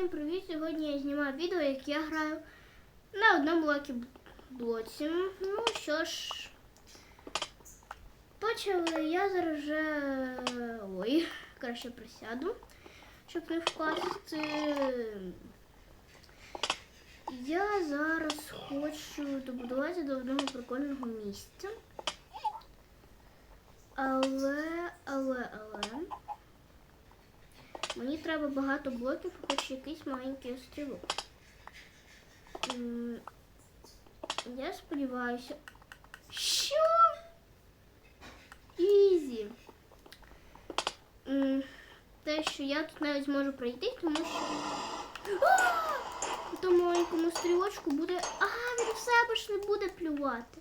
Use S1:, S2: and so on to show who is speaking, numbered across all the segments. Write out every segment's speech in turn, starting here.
S1: Всім привіт! Сьогодні я знімаю відео, як я граю на одному блокі блоці. Ну що ж, почали. Я зараз вже. Ой, краще присяду, щоб не впасти. Я зараз хочу добудуватися до одного прикольного місця. Але, але, але. Мені треба багато блоків, хоч якийсь маленький острівок. Я сподіваюся. Що? Ізі. Те, що я тут навіть зможу пройти, тому що. А! Тому маленькому стрілочку буде. Ага, він в себе ж не буде плювати.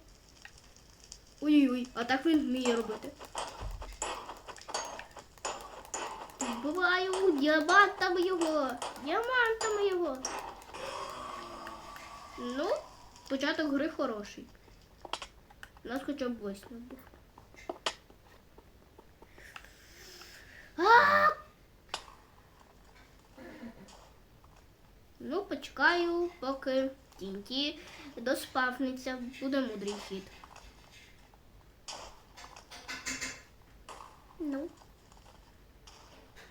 S1: Ой-ой, а так він вміє робити. Вбиваю діамантами його. Діамантами його. Ну, початок гри хороший. У нас хоча б восьмий був. Ну, почекаю, поки тінті доспавниться. Буде мудрий хід. Ну.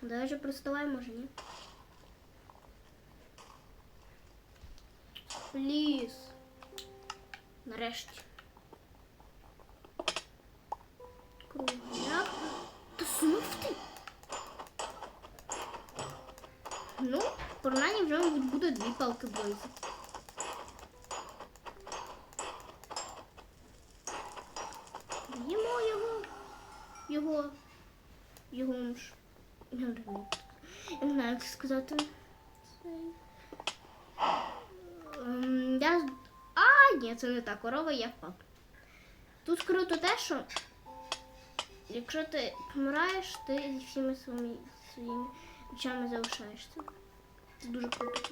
S1: Даже приставай, може, ні? Пліс. Нарешті. Кругляк. Та знов ти? Ну, принаймні вже, мабуть, буде дві палки близько. Їмо його. Його. Його ж. Я не знаю, як сказати. Ем, Я... А, ні, це не та корова, я впав. Тут круто те, що якщо ти помираєш, ти зі всіма своїми, своїми речами залишаєшся. Це дуже круто.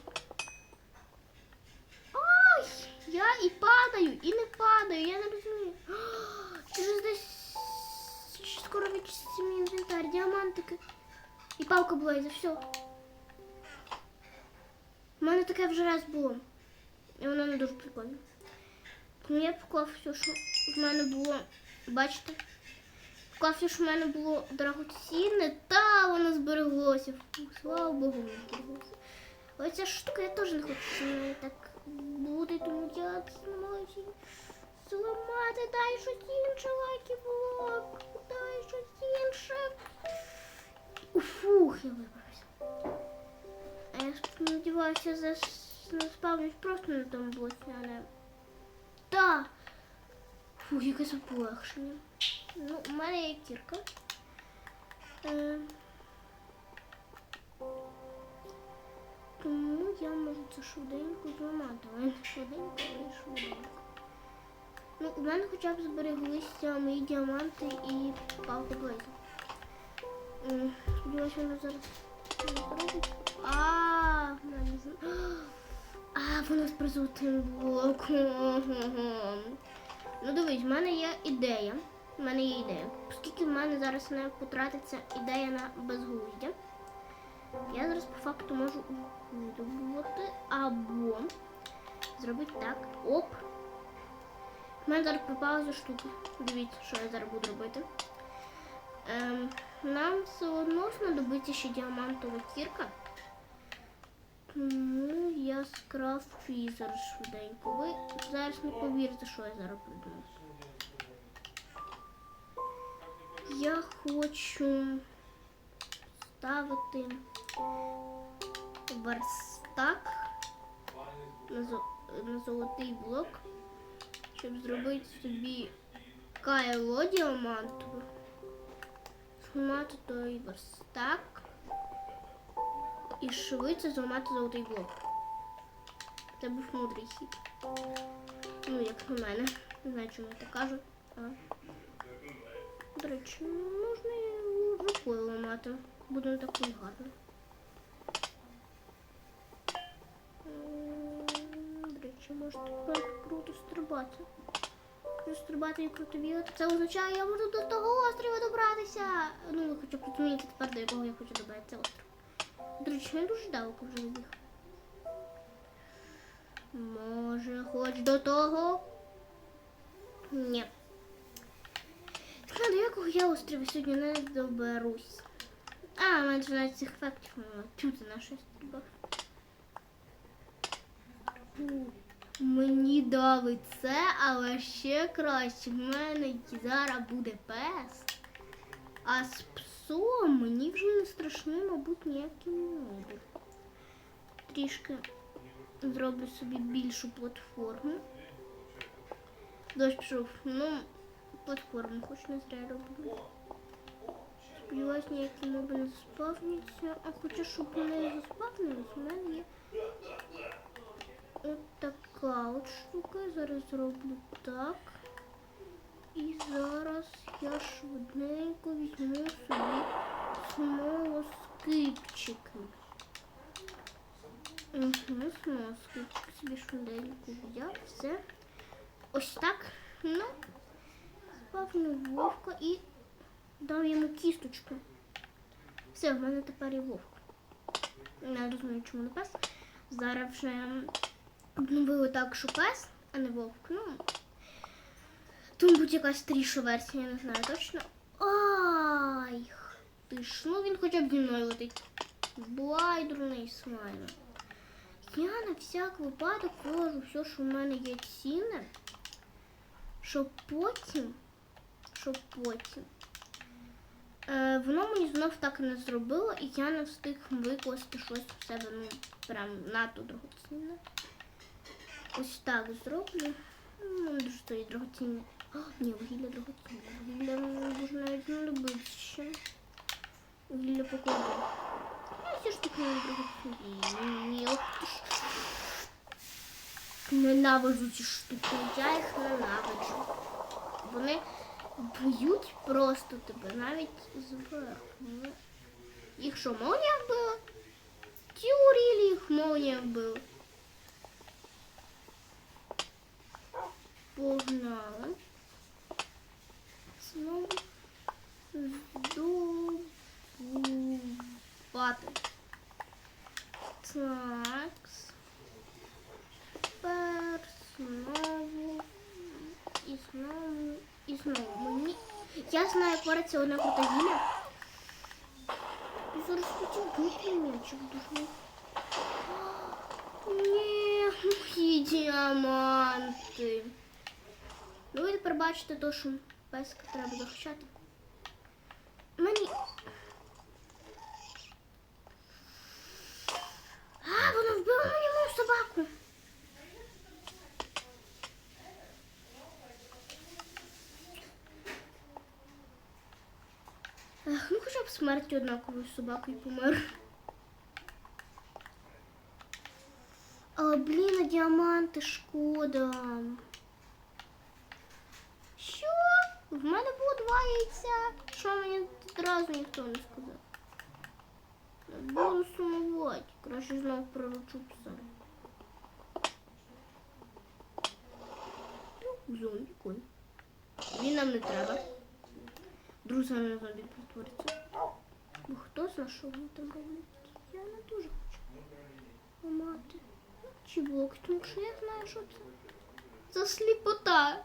S1: Ой! Я і падаю, і не падаю, я не розумію. Через десь скоро відчиститься мій інвентар, діамантики. І палка була, і за все. У мене таке вже раз було. І воно не дуже прикольне. Тому я поклав все, що в мене було. Бачите? Поклав все, що в мене було дорогоцінне, та воно збереглося. Слава Богу, воно збереглося. Але ця штука я теж не хочу, щоб вона так буде, тому я намагаюся її зламати. Дай щось інше, лайки блок. Дай щось інше. Фух, я вибрався. А я сподіваюся, за заспавнюсь просто на тому блоці, а не. Та! Фух, яке це полегшення. Ну, у мене є кірка. Е, тому я можу це швиденько зламати. Але не швиденько, але швиденько. Ну, у мене хоча б збереглися мої діаманти і палка блейзу. Зараз зробить. А, воно з призутим блоком. Ну дивись, в мене є ідея. У мене є ідея. Оскільки в мене зараз не потратиться ідея на безглуздя, я зараз по факту можу видобувати або зробити так. Оп. У мене зараз пропала штука. Дивіться, що я зараз буду робити. Ем, нам все одно знадобиться ще діамантова кірка. Тому я скрафчу її зараз швиденько. Ви зараз не повірите, що я зараз придумав. Я хочу ставити верстак на золотий блок, щоб зробити собі кайло діамантове. Зламати той верстак і швидше зламати золотий блок. Це був мудрий хід. Ну, як на мене. Не знаю, чому я так кажу. А. До речі, можна і рукою ламати. Буде не так гарно. До речі, тепер круто стрибати. Якщо стрибати і бігати, це означає, я можу до того острова добратися. Ну, хоча розумієте тепер, до якого я хочу добратися остров. До речі, я дуже далеко вже забіг. Може, хоч до того? Ні. До якого я острова сьогодні не доберусь. А, у мене 12 цих фактів. Чути на щось треба. Мені дали це, але ще краще. В мене зараз буде пес. А з псом мені вже не страшний, мабуть, ніякі моби. Трішки зроблю собі більшу платформу. Дощ пішов. Ну, платформу хоч не зря роблю. Сподіваюсь, ніякі моби не заспавняться. А хоча, щоб вони не заспавнились, у мене є от така от штука. Зараз зроблю так. І зараз я швиденько візьму собі смолоскипчики. Угу, смолоскипчик собі швиденько взяв. Все. Ось так. Ну, спавню вовка і дам йому кісточку. Все, в мене тепер є вовк. Не розумію, чому не пес. Зараз вже обновили так, що пес, а не вовк. Ну, тут будь якась старіша версія, я не знаю точно. Ай! Ти ж, ну він хоча б зі мною летить. Буай, дурний слайм. Я на всяк випадок положу все, що в мене є цінне, щоб потім, щоб потім. Е, воно мені знов так не зробило, і я не встиг викласти щось в себе, ну, прям надто дорогоцінне. Ось так зроблю. Ну, дуже стоїть дорогоцінне. А, ні, вугілля дорогоцінне. Вугілля може навіть не любити ще. Вугілля покладу. Ну, все ж таки не дорогоцінне. Ні, ох ти ж. Ненавиджу ці штуки, я їх ненавиджу. Вони б'ють просто тебе навіть зверху. Їх що, молнія вбила? Теорії їх молнія вбила. Погнали. Знову здобувати. Так. Тепер знову і знову і знову. Мені. Я знаю, як вариться одна протеїна. Зараз хотів бути м'ячик дуже. Ні, мої діаманти. Ви тепер бачите то, що песка треба захищати. Мені. А, воно вбило мені мою собаку. Ех, ну хоча б смертю однаковою собакою помер. Але, блін, а діаманти шкода. Що? В мене було. Що мені одразу ніхто не сказав. Буду сумувати. Краще знову приручу пса. Ну, Зомбі конь. Він нам не треба. Друзі на зомбі перетвориться. Бо хто знає, що вони там роблять? Я не дуже хочу ламати. Чи блоки, тому що я знаю, що це. Це сліпота.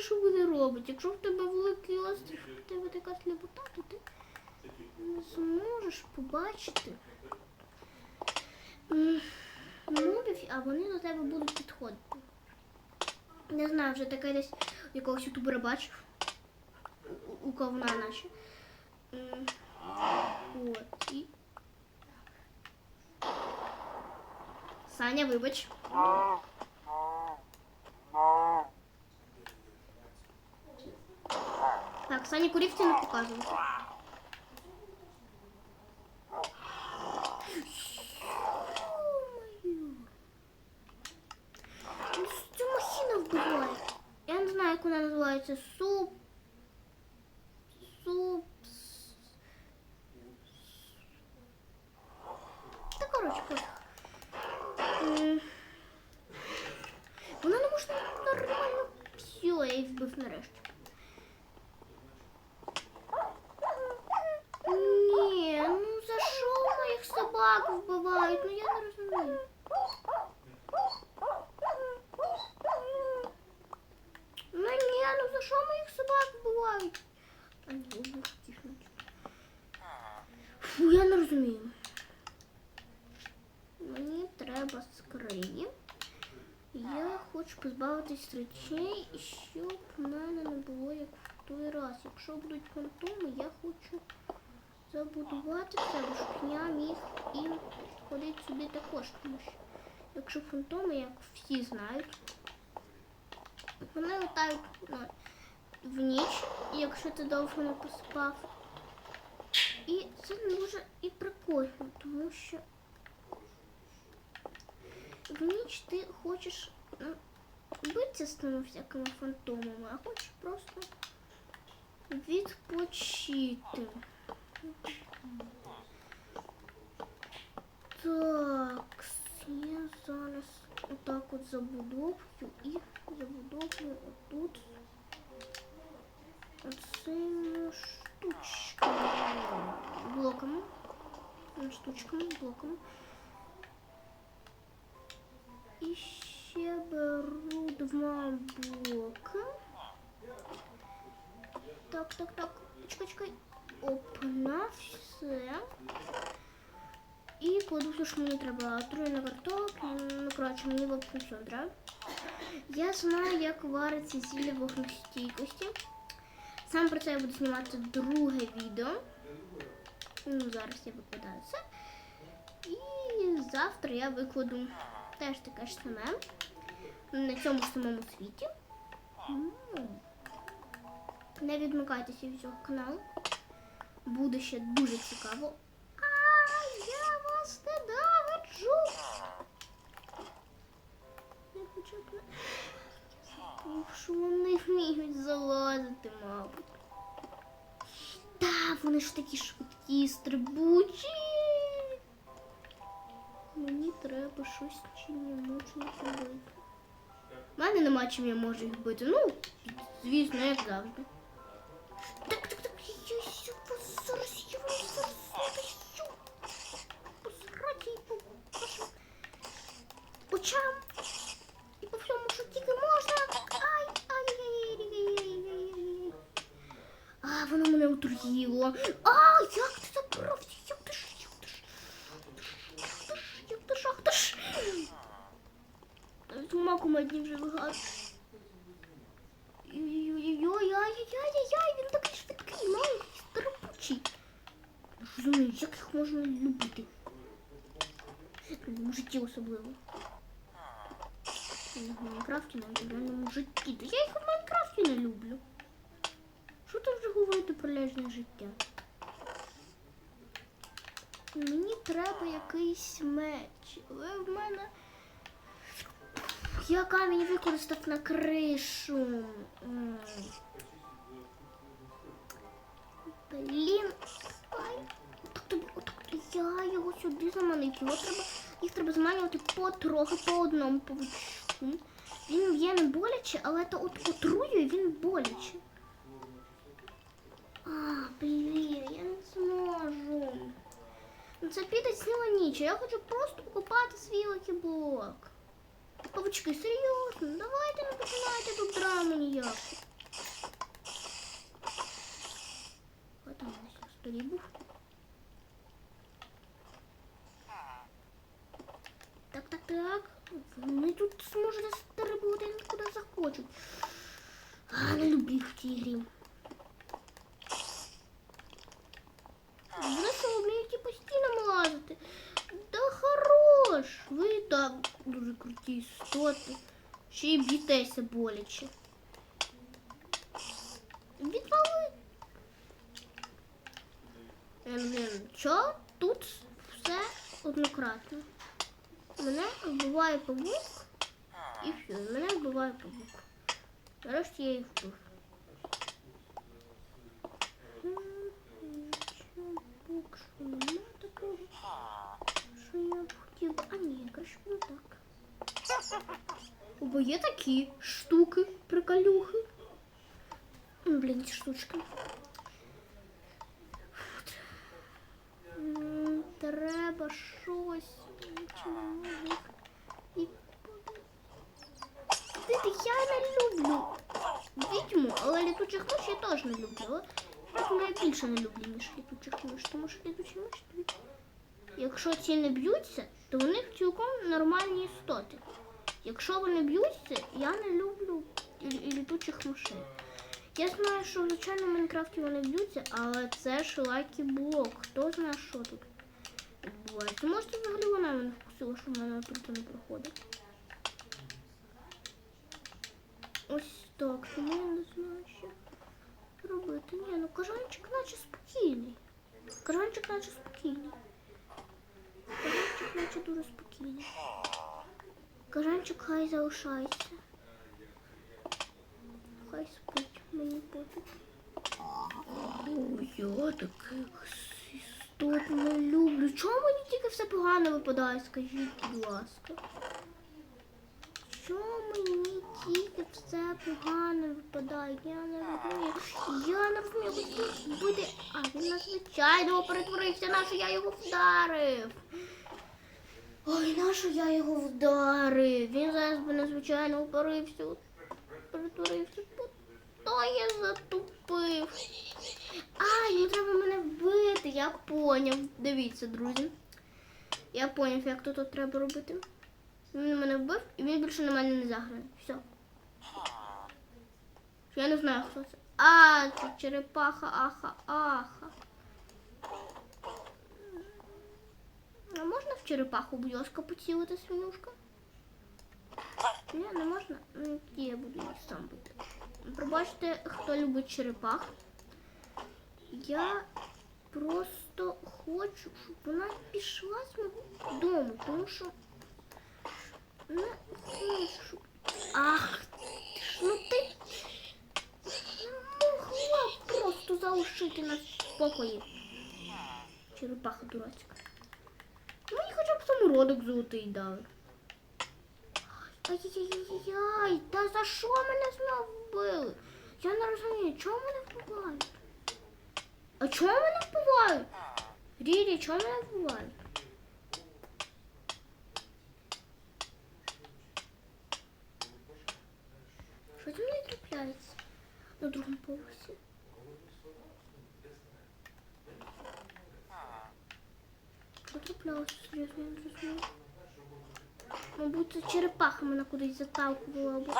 S1: Що вони роблять. Якщо в тебе великий острів, в тебе така сліпота, то ти не зможеш побачити мобів, а вони до тебе будуть підходити. Не знаю, вже таке десь якогось ютубера бачив. У, ковна наче. От, і... Саня, вибач. Так, Саня курівці не показує. Ну, Цю махіна вбиває. Я не знаю, як вона називається. Суп. Суп. Та коротше, пофіг. М. Вона не може нормально. Все, я її вбив нарешті. Ні, ну за що моїх собак вбивають? Ну я не розумію. Ну ні, ну за що моїх собак бувають? Фу, я не розумію. Мені треба скрині. Я хочу позбавитись речей, щоб в мене не було як в той раз. Якщо будуть фантоми, я хочу забудувати це, щоб я міг і ходити собі також, тому що якщо фантоми, як всі знають, вони летають в ніч, якщо ти довго не поспав. І це дуже і прикольно, тому що в ніч ти хочеш ну, битися з тими всякими фантомами, а хочеш просто відпочити. Так, я зараз отак от забудовую і забудовую отут оцими штучками. Блоками. Штучками, блоками. І ще беру два блоки. Так, так, так. Чекай, чекай. Опна, все. І кладу все, що мені треба. Отруєна картопля. Ну, коротше, мені в общем все треба. Я знаю, як вариться зілля вогнестійкості. Саме про це я буду знімати друге відео. Ну, зараз я викладаю це. І завтра я викладу теж таке ж саме. На цьому самому світі. Не відмикайтеся від цього каналу. Буде ще дуже цікаво. Вони ж такі швидкі, стрибучі. Мені треба щось, чим я можу їх робити. У мене нема чим я можу їх бити. Ну, звісно, як завжди. А, воно мене отруїло. А, як ти забрався? Як ти ж, як ти ж? Як ти ж, як ти ж? З ума кумедні вже вигад. Ой-ой-ой-ой-ой-ой-ой, він такий швидкий, маленький, старопучий. Як їх можна любити? В житті особливо. В Майнкрафті навіть в реальному житті. Та я їх в Майнкрафті не люблю. Що там вже говорити про лежне життя? Мені треба якийсь меч. Але в мене. Я камінь використав на кришу. Блін. Тобі, отак, я його сюди заманив. Його треба, їх треба заманювати потрохи, по одному павучку. Він є не боляче, але то от отруює він боляче. А, блін, я не зможу. Ну це піде ціла ніч. а Я хочу просто покупати свій лакіблок. Павучки, серйозно, давайте не починайте тут драму ніяку. Хто там у нас на столі був? Так, так, так. Вони тут зможуть стрибувати куди захочуть. А, не люблю їх в цій грі. Так дуже круті істоти. Ще й б'єтеся боляче. Відвали. Ем, Що? Тут все однократно. Мене вбиває павук і все. Мене вбиває павук. Нарешті я їх вбив. Що нема такого, що я б хотів. А ні, краще не так. Бо є такі штуки, приколюхи. М, Блін, ці штучки. От. М, Треба щось. Чи не можу їх і я не люблю відьму, але літучих миш я теж не люблю. Але відьму я більше не люблю, ніж літучих миш, тому що літучі миші, тобі- якщо ці не б'ються, то у них цілком нормальні істоти. Якщо вони б'ються, я не люблю літучих мишей. Я знаю, що звичайно в Майнкрафті вони б'ються, але це ж лакі блок. Хто знає, що тут відбувається. Можете взагалі вона мене вкусила, що в мене тут не проходить. Ось так, тому я не знаю, що робити. Ні, ну кажанчик наче спокійний. Кажанчик наче спокійний. Кажанчик наче дуже спокійний. Кажанчик хай залишається. Хай спить, мені пофіг. Я таких істот не люблю. Чому мені тільки все погано випадає, скажіть, будь ласка. Чому мені тільки все погано випадає? Я не розумію. Я не розумію, тут буде. А він надзвичайно перетворився, на що я його вдарив. Ой, на що я його вдарив? Він зараз би надзвичайно упорився. Перетворився. Хто я затупив? А, йому треба мене вбити. Я поняв. Дивіться, друзі. Я поняв, як тут треба робити. Він мене вбив і він більше на мене не заграє. Все. Я не знаю, хто це. А, це черепаха, аха, аха. А можна в черепаху б'йоска поцілити свинюшка? Ні, не можна. Ну, я буду сам бити. Пробачте, хто любить черепах. Я просто хочу, щоб вона пішла з мого дому, тому що хочу. Ах, ну ти могла просто залишити нас в спокої. Черепаха дурацька. Мені хоча б самородок золотий дали. Ай-яй-яй-яй, та за що мене знов вбили? Я не розумію, чому мене вбивають? А чому мене вбивають? Рірі, чому мене вбивають? Що зі мною трапляється на другому поверсі? Що траплялося серйозно, я не розумію. Мабуть, це черепаха мене кудись заталкувала або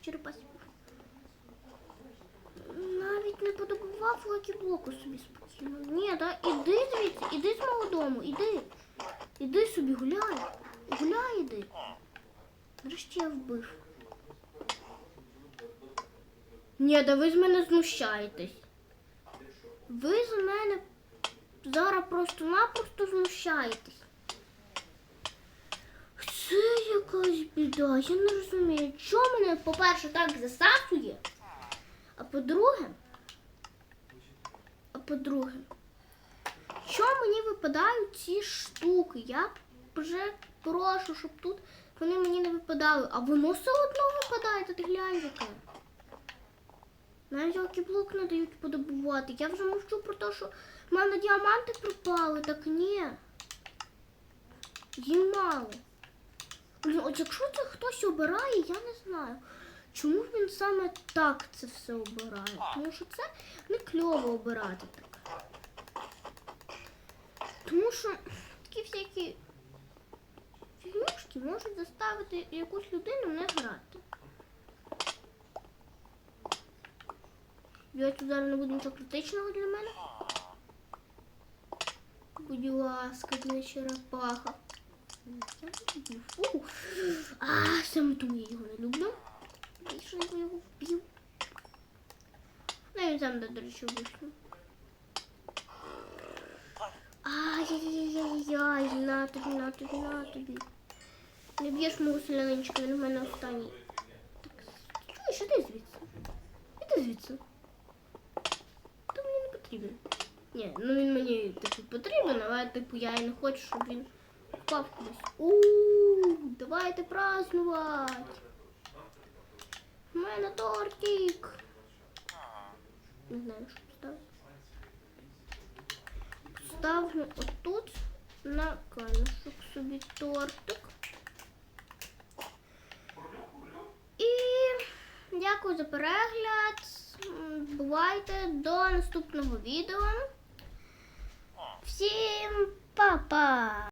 S1: черепасі. Навіть не подобував лакі блоку собі спокійно. Ні, да, іди звідси, іди з мого дому, іди. Іди собі, гуляй. Гуляй іди. Нарешті я вбив. Ні, да ви з мене знущаєтесь. Ви з мене зараз просто-напросто знущаєтесь. Це якась біда. Я не розумію, чому мене, по-перше, так засасує, а по-друге, а по-друге, що мені випадають ці штуки? Я вже прошу, щоб тут вони мені не випадали, а воно все одно випадає, та ти глянь яке. Навіть блок не дають подобувати. Я вже мовчу про те, що в мене діаманти пропали, так ні. Їм мало. Блін, от якщо це хтось обирає, я не знаю. Чому він саме так це все обирає? Тому що це не кльово обирати так. Тому що такі всякі фігнюшки можуть заставити якусь людину не грати. Я тут не буду нічого критичного для мене. Будь ласка, не черепаха. Фу. А, саме тому я його не люблю. Більше я його вб'ю. Ну, він сам, до речі, вийшов. Ай-яй-яй-яй, на тобі, на тобі, на тобі. Не б'єш мого селянинчика, він в мене останній. Так, чуєш, іди звідси. Іди звідси. Потрібен. Ні, ну він мені типу потрібен, але типу я і не хочу, щоб він впав кудись. Ууу, давайте празднувати. У мене тортик. Не знаю, що поставити. Ставлю отут на камішок собі тортик. І дякую за перегляд. Бувайте до наступного відео. Всім па-па!